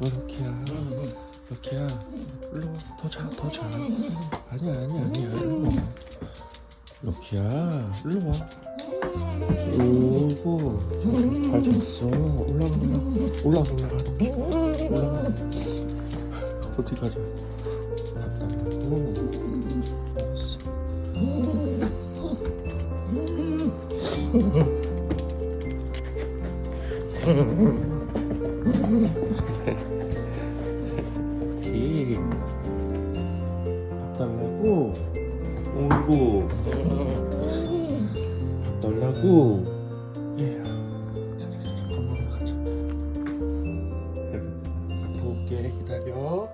럭키야 럭키야 일로 와 더 자 더 자 아니야 아니야 아니야 일로 와 럭키야 일로 와 오고 잘 잤어 올라가 올라가 올라가 럭키 올라가 어디 가자 밥 달라고 알았어 럭키 밥 달라고 오고 밥 달라고 얘야 잠깐만 가자 갖고 올게 기다려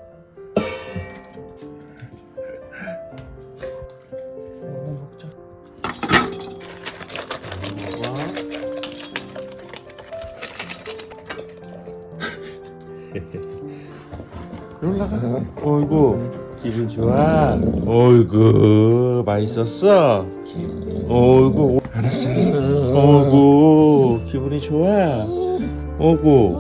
올라가. 어이구 기분 좋아. 어이구 맛있었어. 어이구 알았어 알았어. 어이구 기분이 좋아. 어이구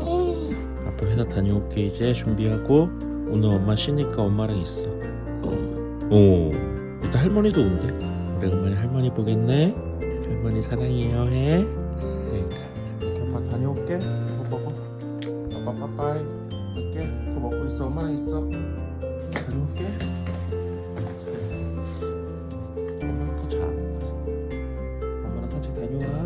아빠 회사 다녀올게 이제 준비하고 오늘 엄마 쉬니까 엄마랑 있어. 어 이따 할머니도 온대. 오래간만에 할머니 보겠네. 할머니 사랑해요 해. 그러니까 아빠 다녀올게. 엄마 빠빠이 할게. 그거 먹고 있어. 얼마나 있어? 그리올게 엄마 네. 또자 엄마랑 산책 다녀와.